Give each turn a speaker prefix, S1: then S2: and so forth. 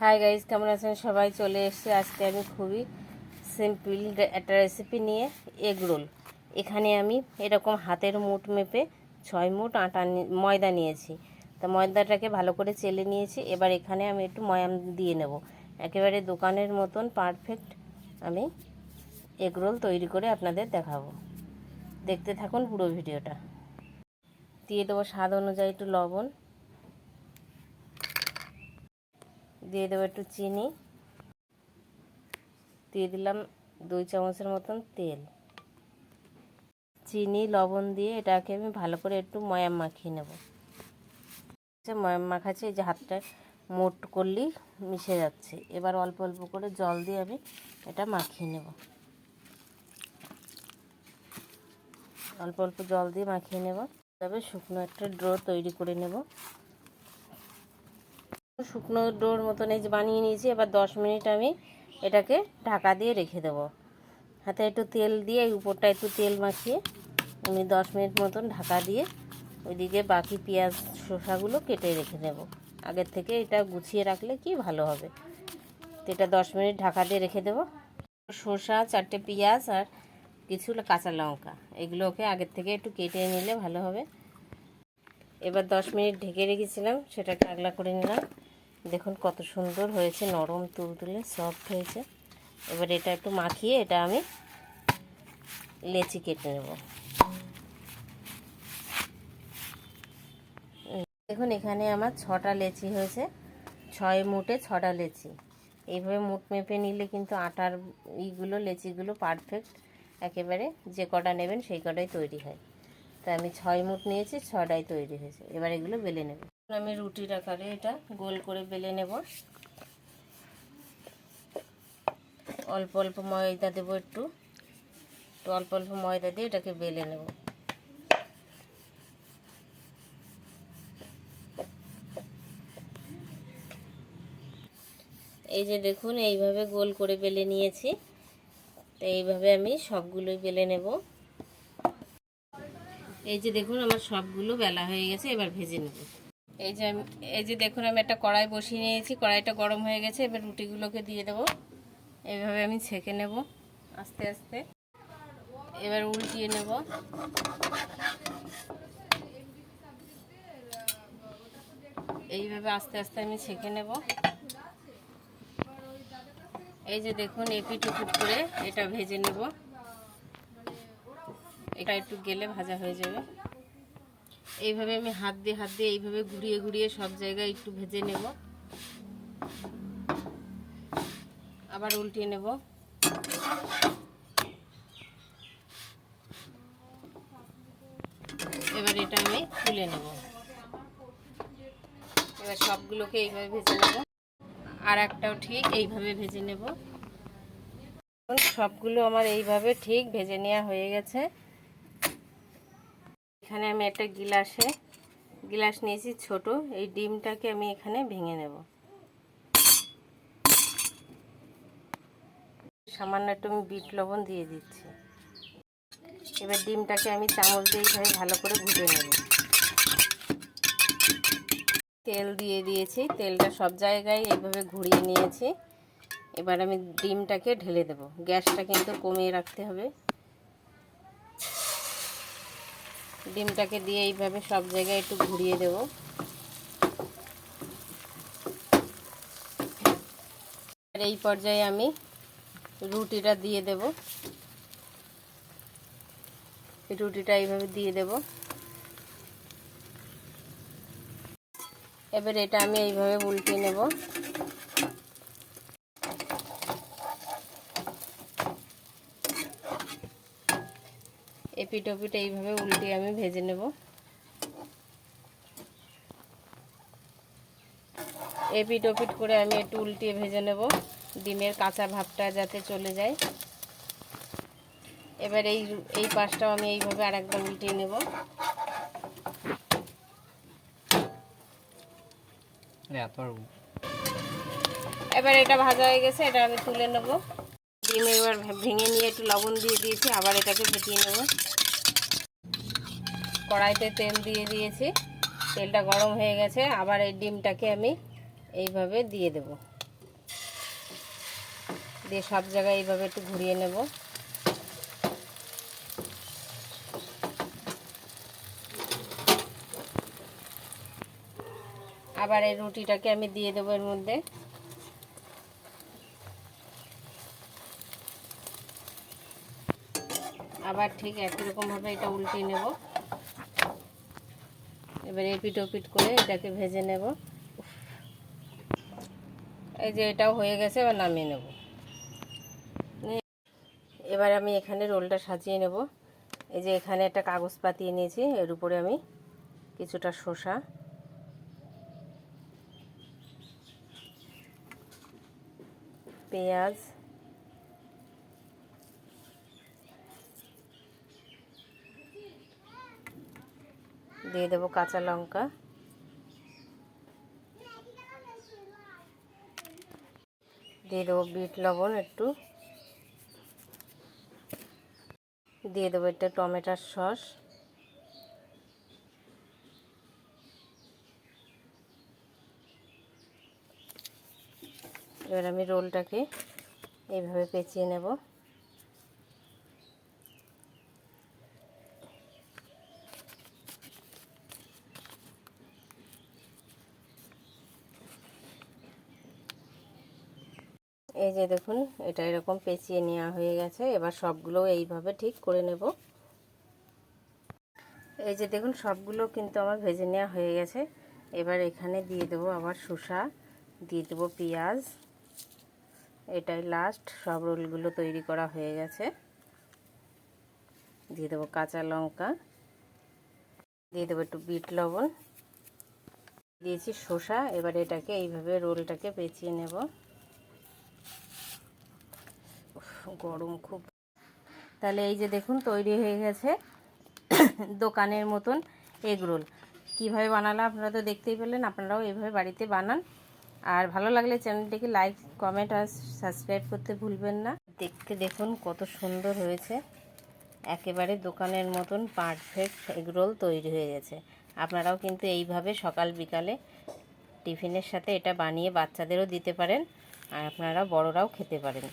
S1: Hi guys কেমন আছেন? সবাই চলে এসেছে আজকে আমি খুবই সিম্পল একটা রেসিপি নিয়ে এগ রোল এখানে আমি এরকম হাতের মুঠ মেপে ছয় মুঠ আটা ময়দা নিয়েছি। তা ময়দাটাকে ভালো করে চেলে নিয়েছি। এবার এখানে আমি একটু ময়াম দিয়ে নেব। একেবারে দোকানের মতন পারফেক্ট আমি এগ রোল তৈরি করে আপনাদের দেখাবো। দেখতে থাকুন পুরো ভিডিওটা। দিয়ে দেবো স্বাদ অনুযায়ী একটু লবণ। দিয়ে দেবো একটু চিনি। দিয়ে দিলাম দুই চামচের মতন তেল। চিনি, লবণ দিয়ে এটাকে আমি ভালো করে একটু ময়াম মাখিয়ে নেব। ময়াম মাখাচ্ছি, এই যে হাতটা মোট করলেই মিশে যাচ্ছে। এবার অল্প অল্প করে জল দিয়ে আমি এটা মাখিয়ে নেব। অল্প অল্প জল দিয়ে মাখিয়ে নেব। তবে শুকনো একটা ড্রো তৈরি করে নেব। শুকনো ডোর মতন এই যে বানিয়ে নিয়েছি। এবার দশ মিনিট আমি এটাকে ঢাকা দিয়ে রেখে দেবো। হাতে একটু তেল দিয়ে এই উপরটা একটু তেল মাখিয়ে আমি দশ মিনিট মতন ঢাকা দিয়ে ওইদিকে বাকি পেঁয়াজ, শসাগুলো কেটে রেখে দেব। আগের থেকে এটা গুছিয়ে রাখলে কি ভালো হবে। তো এটা দশ মিনিট ঢাকা দিয়ে রেখে দেবো। শসা, চারটে পেঁয়াজ আর কিছু কাঁচা লঙ্কা, এগুলোকে আগের থেকে একটু কেটে নিলে ভালো হবে। এবার দশ মিনিট ঢেকে রেখেছিলাম, সেটাকে আগলা করে নিলাম। দেখুন কত সুন্দর হয়েছে, নরম তুলতুলে সফট হয়েছে। এবার এটা একটু মাখিয়ে এটা আমি লেচি কেটে নেব। দেখুন এখানে আমার ছটা লেচি হয়েছে, ছয় মুটে ছটা লেচি। এইভাবে মুট মেপে নিলে কিন্তু আটার ইগুলো, লেচিগুলো পারফেক্ট একেবারে যে কটা নেবেন সেই কটাই তৈরি হয়। তা আমি ছয় মুঠ নিয়েছি, ছটাই তৈরি হয়েছে। এবার এগুলো বেলে নেব। আমি রুটির আকারে এটা গোল করে বেলে নেব। অল্প অল্প ময়দা দেবো একটু। একটু অল্প অল্প ময়দা দিয়ে এটাকে বেলে নেব। এই যে দেখুন, এইভাবে গোল করে বেলে নিয়েছি। তো এইভাবে আমি সবগুলোই বেলে নেব। এই যে দেখুন, আমার সবগুলো বেলা হয়ে গেছে, এবার ভেজে নেব। এই যে আমি এই যে দেখুন, আমি একটা কড়াই বসিয়ে নিয়েছি, কড়াইটা গরম হয়ে গেছে, এবার রুটিগুলোকে দিয়ে দেবো। এইভাবে আমি ছেঁকে নেব, আস্তে আস্তে। এবার উল্টিয়ে নেব। এইভাবে আস্তে আস্তে আমি ছেঁকে নেব। এই যে দেখুন এপিট উপিট করে এটা ভেজে নেব। এটা একটু গেলে ভাজা হয়ে যাবে। এইভাবে আমি হাত দিয়ে হাত দিয়ে এইভাবে ঘুরিয়ে ঘুরিয়ে সব জায়গায় একটু ভেজে নেব। আবার উল্টিয়ে নেব। এবার এটা আমি তুলে নেব। এবার সবগুলোকে এইভাবে ভেজে নেব। আর একটাও ঠিক এইভাবে ভেজে নেব। সবগুলো আমার এইভাবে ঠিক ভেজে নেওয়া হয়ে গেছে। এখানে আমি একটা গিলাসে, গিলাস নিয়েছি ছোট, এই ডিমটাকে আমি এখানে ভেঙে নেব। সামান্য একটু আমি বিট লবণ দিয়ে দিচ্ছি। এবার ডিমটাকে আমি চামচ দিয়ে এইভাবে ভালো করে ভুজে নেব। তেল দিয়ে দিয়েছি, তেলটা সব জায়গায় এইভাবে ঘুরিয়ে নিয়েছি। এবার আমি ডিমটাকে ঢেলে দেব। গ্যাসটা কিন্তু কমিয়ে রাখতে হবে। ডিমটাকে দিয়ে এইভাবে সব জায়গায় একটু ঘুরিয়ে দেব। আর এই পর্যায়ে আমি রুটিটা দিয়ে দেব। রুটিটা এইভাবে দিয়ে দেব। এবার এটা আমি এইভাবে উল্টিয়ে নেব। এপিট ওপিট এইভাবে উল্টিয়ে আমি ভেজে নেব। এপিট ওপিট করে আমি একটু উল্টিয়ে ভেজে নেব। ডিমের কাঁচা ভাবটা যাতে চলে যায়। এবার এই এই পাশটাও আমি এইভাবে আরেকবার উল্টিয়ে নেব। এবার এটা ভাজা হয়ে গেছে এটা আমি তুলে নেব। ডিম এবার ভেঙে নিয়ে একটু লবণ দিয়ে দিয়েছি আবার এটাকে ফেটিয়ে নেব। কড়াইতে তেল দিয়ে দিয়েছি। তেলটা গরম হয়ে গেছে, আবার এই ডিমটাকে আমি এইভাবে দিয়ে দেব। দিয়ে সব জায়গায় এইভাবে একটু ঘুরিয়ে নেব। আবার এই রুটিটাকে আমি দিয়ে দেবো এর মধ্যে। আবার ঠিক একই রকমভাবে এটা উল্টে নেব। এবার এপিট ওপিট করে এটাকে ভেজে নেব। এই যে এটাও হয়ে গেছে, এবার নামিয়ে নেব। এবার আমি এখানে রোলটা সাজিয়ে নেব। এই যে এখানে একটা কাগজ পাতিয়ে নিয়েছি, এর উপরে আমি কিছুটা শসা। পেঁয়াজ। দিয়ে দেবো কাঁচা লঙ্কা। দিয়ে দেবো বিট লবণ একটু। দিয়ে দেবো একটা টমেটোর সস। এবার আমি রোলটাকে এইভাবে পেঁচিয়ে নেব। এই যে দেখুন, এটা এরকম পেঁচিয়ে নেওয়া হয়ে গেছে। এবার সবগুলো এইভাবে ঠিক করে নেব। এই যে দেখুন, সবগুলো কিন্তু আমার ভেজে নেওয়া হয়ে গেছে। এবার এখানে দিয়ে দেবো আবার শসা, দিয়ে দেবো পেঁয়াজ। এটাই লাস্ট সব রোলগুলো তৈরি করা হয়ে গেছে। দিয়ে দেবো কাঁচা লঙ্কা। দিয়ে দেবো একটু বিট লবণ। দিয়েছি শসা, এবার এটাকে এইভাবে রোলটাকে পেঁচিয়ে নেব। গরম খুব। তাহলে এই যে দেখুন, তৈরি হয়ে গেছে দোকানের মতন এগ রোল। কীভাবে বানালাম আপনারা তো দেখতেই পেলেন, আপনারাও এইভাবে বাড়িতে বানান। আর ভালো লাগলে চ্যানেলটিকে লাইক, কমেন্ট আর সাবস্ক্রাইব করতে ভুলবেন না। দেখতে দেখুন কত সুন্দর হয়েছে। একেবারে দোকানের মতন পারফেক্ট এগরোল তৈরি হয়ে গেছে। আপনারাও কিন্তু এইভাবে সকাল বিকালে টিফিনের সাথে এটা বানিয়ে বাচ্চাদেরও দিতে পারেন আর আপনারা বড়রাও খেতে পারেন।